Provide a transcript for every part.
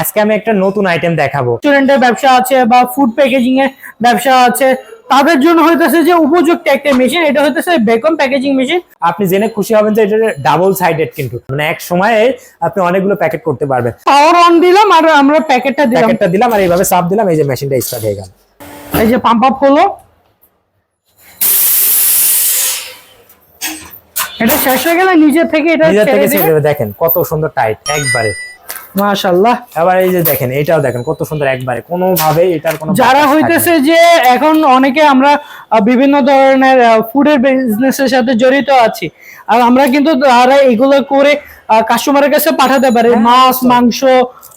আজকে আমি একটা নতুন আইটেম দেখাবো। রেস্টুরেন্টের ব্যবসা আছে বা ফুড প্যাকেজিং এর ব্যবসা আছে তাদের জন্য হইতেছে যে উপযুক্ত একটা মেশিন এটা হইতেছে বেকন প্যাকেজিং মেশিন আপনি জেনে খুশি হবেন যে এটা ডাবল সাইডেড কিন্তু। মানে এক সময়ে আপনি অনেকগুলো প্যাকেট করতে পারবেন। পাওয়ার অন দিলাম আর আমরা প্যাকেটটা দিলাম। প্যাকেটটা দিলাম আর এইভাবে চাপ দিলাম এই যে মেশিনটা স্টার্ট হয়ে গেল। এই যে পাম্প আপ হলো। এটা শেষ হয়ে গেলে নিজে থেকে এটা ছেড়ে থেকে দেখেন কত সুন্দর টাইট একবারে। মাশাআল্লাহ। আবার এই যে দেখেন এটাও দেখেন কত সুন্দর একবারে। কোনোভাবে এটার কোনো যারা হইতেছে যে এখন অনেকে আমরা বিভিন্ন ধরনের ফুডের বিজনেসের সাথে জড়িত আছি। আর আমরা কিন্তু তারা এগুলো করে কাস্টমারের কাছে পাঠাতে পারি। হ্যাঁ, মাছ মাংস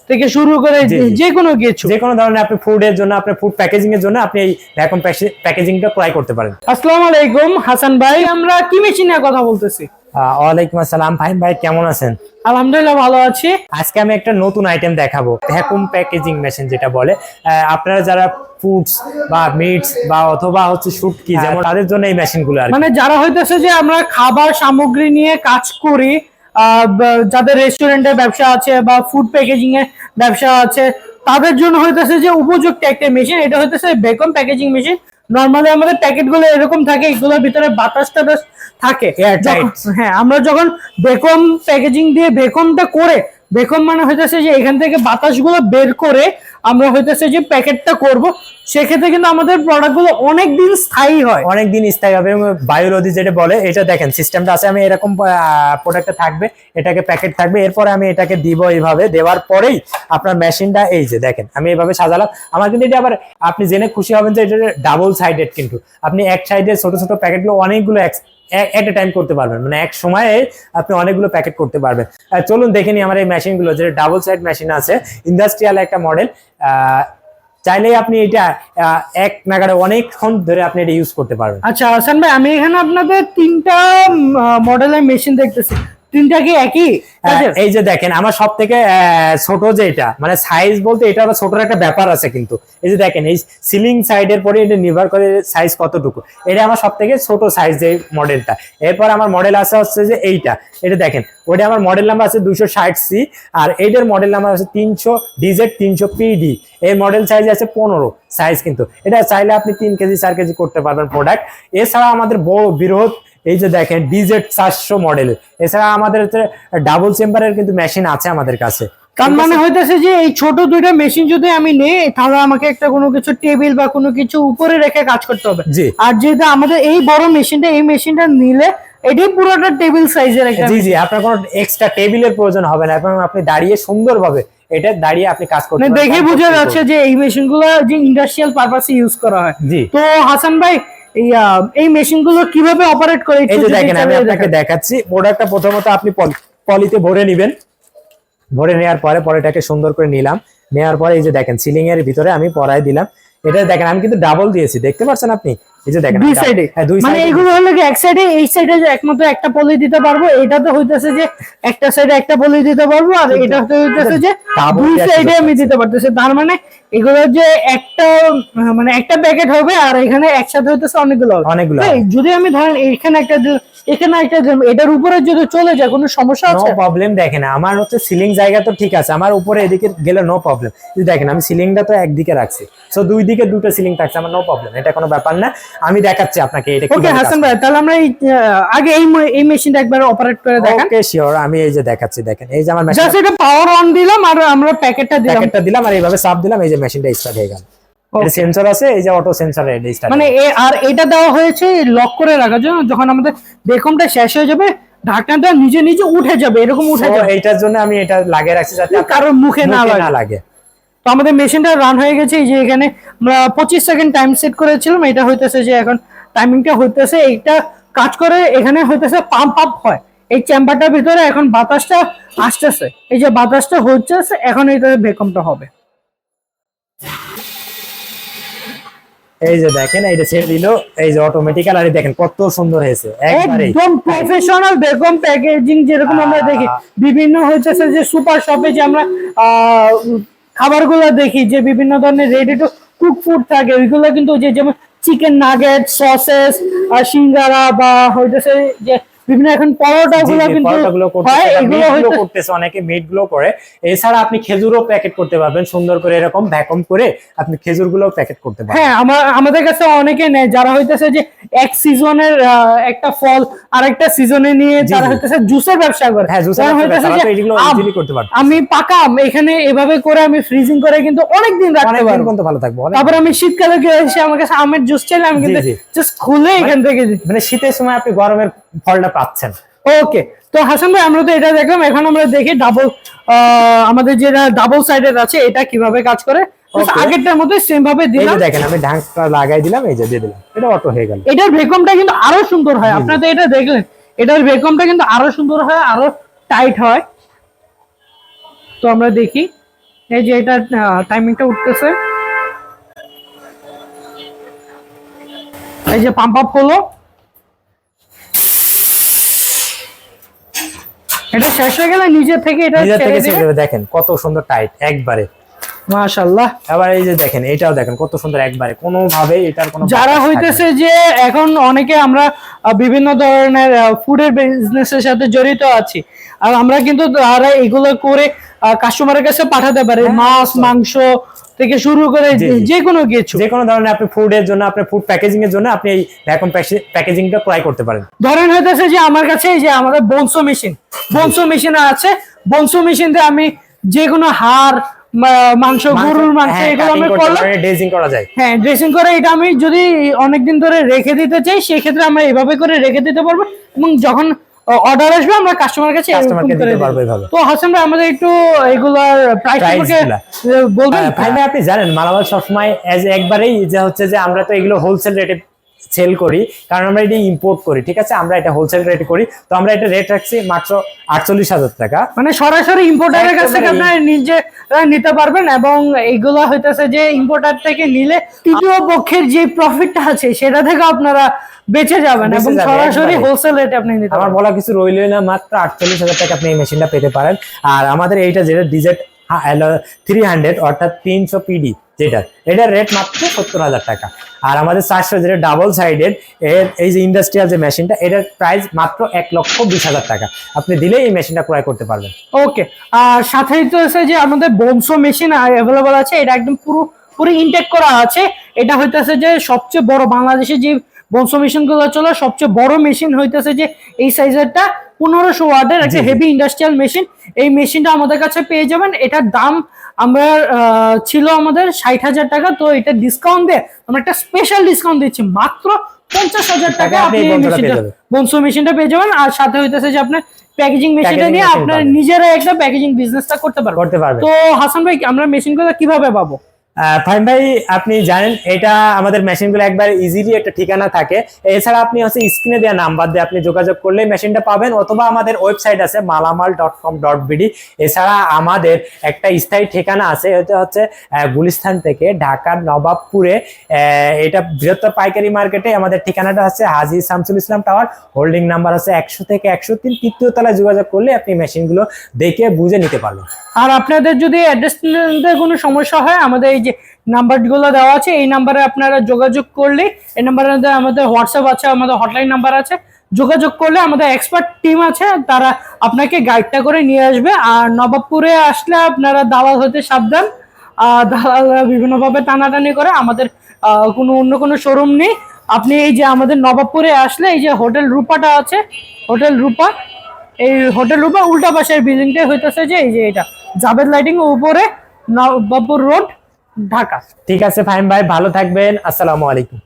থেকে শুরু করে। যে কোনো কিছু। যে কোনো ধরনের আপনি ফুডের জন্য আপনি ফুড প্যাকেজিং এর জন্য আপনি এই ভ্যাকুম প্যাকেজিংটা ক্রয় করতে পারেন। আসসালামু আলাইকুম হাসান ভাই। আমরা কি মেশিন নিয়ে কথা বলতেছি? ওয়ালাইকুম আসসালাম। ফাহিম ভাই কেমন আছেন? আলহামদুলিল্লাহ ভালো আছি। আজকে আমি একটা নতুন আইটেম দেখাবো। ভ্যাকুম প্যাকেজিং মেশিন যেটা বলে। আপনারা যারা ফুডস বা মিটস বা অথবা হচ্ছে শুটকি যেমন তাদের জন্য এই মেশিনগুলো আর। মানে যারা হইতেছে যে আমরা খাবার সামগ্রী নিয়ে কাজ করি যাদের রেস্টুরেন্টের ব্যবসা আছে বা ফুড প্যাকেজিং এর ব্যবসা আছে তাদের জন্য হইতেছে যে উপযুক্ত একটা মেশিন এটা হইতেছে বেকন প্যাকেজিং মেশিন নর্মালি আমাদের প্যাকেটগুলো এরকম থাকে, এগুলোর ভিতরে বাতাস টাতাস থাকে হ্যাঁ আমরা যখন বেকম প্যাকেজিং দিয়ে বেকমটা করে বেকন মানে হইতেছে যে এখান থেকে বাতাসগুলো বের করে আমরা হইতেছে যে প্যাকেটটা করব। সেক্ষেত্রে কিন্তু আমাদের প্রোডাক্টগুলো অনেক দিন স্থায়ী হয়। অনেক দিন স্থায়ী হবে বায়োলজি যেটা বলে, এটা দেখেন সিস্টেমটা আছে, আমি এরকম প্রোডাক্টটা থাকবে, এটাকে প্যাকেট থাকবে, এরপরে আমি এটাকে দিব এইভাবে, দেওয়ার পরেই আপনার মেশিনটা এই যে দেখেন, আমি এইভাবে সাজালাম। আমার কিন্তু এটা আবার, আপনি জেনে খুশি হবেন যে এটা ডাবল সাইডেড কিন্তু। আপনি এক সাইডে ছোট ছোট প্যাকেটগুলো অনেকগুলো এট এ টাইম করতে পারবেন। মানে এক সময়ে আপনি অনেকগুলো প্যাকেট করতে পারবেন। চলুন দেখে নিই আমার এই মেশিনগুলো যেটা ডাবল সাইড মেশিন আছে ইন্ডাস্ট্রিয়াল একটা মডেল চাইলেই আপনি এটা এক নাগারে অনেকক্ষণ ধরে আপনি এটা ইউজ করতে পারবেন। আচ্ছা হাসান ভাই, আমি এখানে আপনাদের তিনটা মডেলের মেশিন দেখতেছি। তিনটা কি একই? হ্যাঁ, এই যে দেখেন আমার সব থেকে ছোট যে এটা মানে সাইজ বলতে এটা আবার ছোটর একটা ব্যাপার আছে কিন্তু। এই যে দেখেন এই সিলিং সাইডের পরে এটা নির্ভর করে সাইজ কতটুকু। এটা আমার সব থেকে ছোট সাইজ যে মডেলটা এরপর আমার মডেল আছে হচ্ছে যে এইটা। এটা দেখেন ওইটা আমার মডেল নাম্বার আছে দুশো ষাট সি আর এইটার মডেল নাম্বার আছে তিনশো ডিজেড তিনশো পিডি এর মডেল সাইজ আছে পনেরো সাইজ কিন্তু। এটা চাইলে আপনি তিন কেজি চার কেজি করতে পারবেন প্রোডাক্ট এছাড়া আমাদের বড় বৃহৎ এই যে দেখেন ডিজেড চারশো মডেলের এছাড়া আমাদের ডাবল চেম্বারের কিন্তু মেশিন আছে আমাদের কাছে। তার মানে হইতেছে যে এই ছোট দুইটা মেশিন যদি আমি নেই তাহলে আমাকে একটা কোনো কিছু টেবিল বা কোনো কিছু উপরে রেখে কাজ করতে হবে। জি। আর যেটা আমাদের এই বড় মেশিনটা এই মেশিনটা নিলে এটাই পুরোটা টেবিল সাইজের একটা জি জি আপনার কোনো এক্সট্রা টেবিলের প্রয়োজন হবে না। এবং আপনি দাঁড়িয়ে সুন্দরভাবে এটা দাঁড়িয়ে আপনি কাজ করতে মানে দেখে বোঝা যাচ্ছে যে এই মেশিনগুলো যে ইন্ডাস্ট্রিয়াল পারপাসে ইউজ করা হয়। জি। তো হাসান ভাই এই এই মেশিনগুলো কীভাবে অপারেট করে? এই যে দেখেন আমি আপনাকে দেখাচ্ছি। প্রোডাক্টটা প্রথমত আপনি পল- পলিতে ভরে নেবেন। ভরে নেওয়ার পরে পরেটাকে সুন্দর করে নিলাম। নেওয়ার পরে এই যে দেখেন সিলিং এর ভিতরে আমি পরায় দিলাম। এটা দেখেন আমি কিন্তু ডাবল দিয়েছি। দেখতে পাচ্ছেন আপনি? এই যে দেখেন দুই সাইডে হ্যাঁ মানে এগুলো হলো কি এক সাইডে এই সাইডে একমাত্র একটা পলি দিতে পারব এটা তো হইতেছে যে একটা সাইডে একটা পলি দিতে পারব আর এটা তো হইতেছে যে দুই সাইডে আমি দিতে পারতেছি। তার মানে এগুলো যে একটা মানে একটা প্যাকেট হবে আর এখানে একসাথে হইতেছে অনেকগুলো অনেকগুলো যদি আমি ধরেন এখানে একটা এখানে একটা এটার উপরে যদি চলে যায় কোনো সমস্যা নো আছে? প্রবলেম দেখেন আমার হচ্ছে সিলিং জায়গা তো ঠিক আছে আমার উপরে এদিকে গেলে নো প্রবলেম দেখেন আমি সিলিংটা তো একদিকে রাখছি সো দুই দিকে দুটো সিলিং থাকছে আমার নো প্রবলেম এটা কোনো ব্যাপার না। আমি দেখাচ্ছি আপনাকে এটা ওকে হাসান ভাই তাহলে আমরা আগে এই এই মেশিনটা একবার অপারেট করে দেখান। ওকে শিওর আমি এই যে দেখাচ্ছি দেখেন এই যে আমার মেশিন জাস্ট এটা পাওয়ার অন দিলাম আর আমরা প্যাকেটটা দিলাম। প্যাকেটটা দিলাম আর এইভাবে চাপ দিলাম এই যে মেশিনটা স্টার্ট হয়ে গেল। সেন্সর আছে এই যে অটো সেন্সর মানে আর এটা দেওয়া হয়েছে লক করে রাখার জন্য যখন আমাদের বেকমটা শেষ হয়ে যাবে ঢাকনাটা নিজে নিজে উঠে যাবে এরকম উঠে যাবে। এইটার জন্য আমি এটা লাগিয়ে রাখছি যাতে কারোর মুখে না লাগে না লাগে। তো আমাদের মেশিনটা রান হয়ে গেছে এই যে এখানে আমরা পঁচিশ সেকেন্ড টাইম সেট করেছিলাম এটা হইতেছে যে এখন টাইমিংটা হইতেছে এইটা কাজ করে এখানে হইতেছে পাম্প আপ হয়। এই চেম্বারটার ভিতরে এখন বাতাসটা আসতেছে এই যে বাতাসটা হচ্ছে এখন এটা বেকমটা হবে। এই যে দেখেন এইটা ছেড়ে দিল এই যে অটোমেটিক্যাল আর দেখেন কত সুন্দর হয়েছে একদম প্রফেশনাল বেগম প্যাকেজিং যেরকম আমরা দেখি বিভিন্ন হইতেছে যে সুপার শপে যে আমরা খাবারগুলো দেখি যে বিভিন্ন ধরনের রেডি টু কুক ফুড থাকে, ওইগুলো কিন্তু যে যেমন চিকেন নাগেট সসেস আর সিঙ্গারা বা হইতেছে যে বিভিন্ন এখন পরোটা গুলো কিন্তু হয় এগুলো করতেছে অনেকে মিটগুলো করে। এছাড়া আপনি খেজুরও প্যাকেট করতে পারবেন সুন্দর করে এরকম ভ্যাকুম করে আপনি খেজুরগুলো প্যাকেট করতে পারবেন। হ্যাঁ আমাদের কাছে অনেকে নেয় যারা হইতেছে যে এক সিজনের একটা ফল আরেকটা সিজনে নিয়ে জি, হইতেছে জুসের ব্যবসা করে। হ্যাঁ জুসের হইতেছে যে এগুলো আম- ইজিলি করতে পারবেন আমি পাকা আম এখানে এভাবে করে আমি ফ্রিজিং করে কিন্তু অনেক দিন রাখতে পারব। ভালো থাকবে তারপর আমি শীতকালে এসে আমার কাছে আমের জুস চাইলে আমি কিন্তু জাস্ট খুলে এখান থেকে মানে শীতের সময় আপনি গরমের ফলটা পাচ্ছেন। ওকে তো হাসান ভাই আমরা তো এটা দেখলাম এখন আমরা দেখি ডাবল আমাদের যেটা ডাবল সাইডের আছে এটা কীভাবে কাজ করে? আগেরটার মতো সেম ভাবে দিলাম। দেখেন আমি ঢাকটা লাগাই দিলাম এই যে দিয়ে দিলাম। এটা অটো হয়ে গেল। এটার ভেকমটা কিন্তু আরও সুন্দর হয়। আপনারা তো এটা দেখলেন এটার ভেকমটা কিন্তু আরও সুন্দর হয় আরও টাইট হয়। তো আমরা দেখি এই যে এটা টাইমিংটা উঠতেছে। এই যে পাম্প আপ হলো। এটা শেষ হয়ে গেলে নিজে থেকে এটা ছেড়ে থেকে ছেড়ে দেবে, দেখেন কত সুন্দর টাইট একবারে। মাশাআল্লাহ। আবার এই যে দেখেন এটাও দেখেন কত সুন্দর একবারে। কোনোভাবে এটার কোনো যারা হইতেছে যে এখন অনেকে আমরা বিভিন্ন ধরনের ফুডের বিজনেসের সাথে জড়িত আছি আর আমরা কিন্তু তারা এগুলো করে কাস্টমারের কাছে পাঠাতে পারি হ্যাঁ, মাছ মাংস থেকে শুরু করে। যে কোনো কিছু। যে কোনো ধরনের আপনি ফুডের জন্য আপনি ফুড প্যাকেজিং এর জন্য আপনি এই ভ্যাকুম প্যাকেজিংটা ক্রয় করতে পারেন। ধরেন হইতেছে যে আমার কাছে এই যে আমাদের বনসো মেশিন বনসো মেশিন আছে। বনসো মেশিন দিয়ে আমি যে কোনো হাড় মাংস গরুর মাংস হ্যাঁ, এগুলো আমি করলাম। ড্রেসিং করা যায়। হ্যাঁ ড্রেসিং করে এটা আমি যদি অনেকদিন ধরে রেখে দিতে চাই সেই ক্ষেত্রে আমরা এভাবে করে রেখে দিতে পারব। এবং যখন অর্ডার আসবে আমরা কাস্টমার কাছে এরকম কাস্টমারকে দিতে পারব এভাবে। তো হাসান ভাই আমাদের একটু এগুলার প্রাইস সম্পর্কে বলবেন? ভাই ভাই, আপনি জানেন মালামাল সবসময় এজ একবারেই যে হচ্ছে যে আমরা তো এগুলো হোলসেল রেটে সেল করি কারণ আমরা এটা ইম্পোর্ট করি ঠিক আছে? আমরা এটা হোলসেল রেটে করি। তো আমরা এটা রেট রাখছি মাত্র আটচল্লিশ হাজার টাকা। মানে সরাসরি ইম্পোর্টারের কাছ থেকে। আপনারা নিজেরা নিতে পারবেন এবং এইগুলা হইতেছে যে ইম্পোর্টার থেকে নিলে তৃতীয় পক্ষের যে প্রফিটটা আছে সেটা থেকে আপনারা বেঁচে যাবেন এবং সরাসরি হোলসেল রেটে আপনি নিতে আমার বলা কিছু রইলই না মাত্র আটচল্লিশ হাজার টাকা আপনি এই মেশিনটা পেতে পারেন। আর আমাদের এইটা যেটা ডিজেট থ্রি হান্ড্রেড অর্থাৎ তিনশো পিডি যেটা এটার রেট মাত্র সত্তর হাজার টাকা। আর আমাদের চারশো যেটা ডাবল এর, এই যে ইন্ডাস্ট্রিয়াল যে মেশিনটা এটার প্রাইস মাত্র এক লক্ষ বিশ হাজার টাকা। আপনি দিলেই এই মেশিনটা ক্রয় করতে পারবেন। ওকে আর আছে যে আমাদের বংশো মেশিন অ্যাভেলেবল আছে, এটা একদম পুরো পুরো ইনটেক করা আছে। এটা হইতেছে যে সবচেয়ে বড়, বাংলাদেশে যে বংশো মেশিনগুলো চলে, সবচেয়ে বড় মেশিন হইতেছে যে এই সাইজেরটা পনেরোশো ওয়াটের একটা। হেভি ইন্ডাস্ট্রিয়াল মেশিন এই মেশিনটা আমাদের কাছে পেয়ে যাবেন। এটার দাম আমরা ছিল আমাদের ষাট হাজার টাকা। তো এটা ডিসকাউন্ট দিয়ে আমরা একটা স্পেশাল ডিসকাউন্ট দিচ্ছি। মাত্র পঞ্চাশ হাজার টাকা আপনি এই মেশিনটা। বংশো মেশিনটা পেয়ে যাবেন। আর সাথে হইতেছে যে আপনার প্যাকেজিং মেশিনটা নিয়ে আপনার নিজেরা একটা প্যাকেজিং বিজনেসটা করতে পারবেন। তো হাসান ভাই আমরা মেশিনগুলো কীভাবে পাবো? ফাহিম ভাই আপনি জানেন এটা আমাদের মেশিনগুলো একবার ইজিলি একটা ঠিকানা থাকে। এছাড়া আপনি হচ্ছে স্ক্রিনে দেওয়া নাম্বার দিয়ে আপনি যোগাযোগ করলে মেশিনটা পাবেন অথবা আমাদের ওয়েবসাইট আছে মালামাল ডট কম ডট বিডি এছাড়া আমাদের একটা স্থায়ী ঠিকানা আছে এটা হচ্ছে আহ, গুলিস্তান থেকে ঢাকার নবাবপুরে। এটা বৃহত্তর পাইকারি মার্কেটে আমাদের ঠিকানাটা হচ্ছে Haji Shamsul Islam tower holding number হচ্ছে একশো থেকে একশো তিন। তৃতীয় তলায় যোগাযোগ করলে আপনি মেশিনগুলো দেখে বুঝে নিতে পারবেন। আর আপনাদের যদি অ্যাড্রেস কোনো সমস্যা হয় আমাদের এই যে নাম্বারগুলো দেওয়া আছে, এই নাম্বারে আপনারা যোগাযোগ করলে, এই নাম্বারে আমাদের হোয়াটসঅ্যাপ আছে, আমাদের হটলাইন নাম্বার আছে, যোগাযোগ করলে আমাদের এক্সপার্ট টিম আছে, তারা আপনাকে গাইডটা করে নিয়ে আসবে। আর নবাবপুরে আসলে আপনারা দালাল হতে সাবধান দালালরা বিভিন্নভাবে টানাটানি করে, আমাদের কোনো অন্য কোনো শোরুম নেই। আপনি এই যে আমাদের নবাবপুরে আসলে এই যে হোটেল রূপাটা আছে, হোটেল রূপা, এই হোটেল রূপা উল্টা পাশের বিল্ডিংটাই হইতেছে যে, এই যে এটা, জাবেদ লাইটিং উপরে নবাবপুর রোড। ঢাকা। ঠিক আছে ফাহিম ভাই ভালো থাকবেন। আসসালামু আলাইকুম।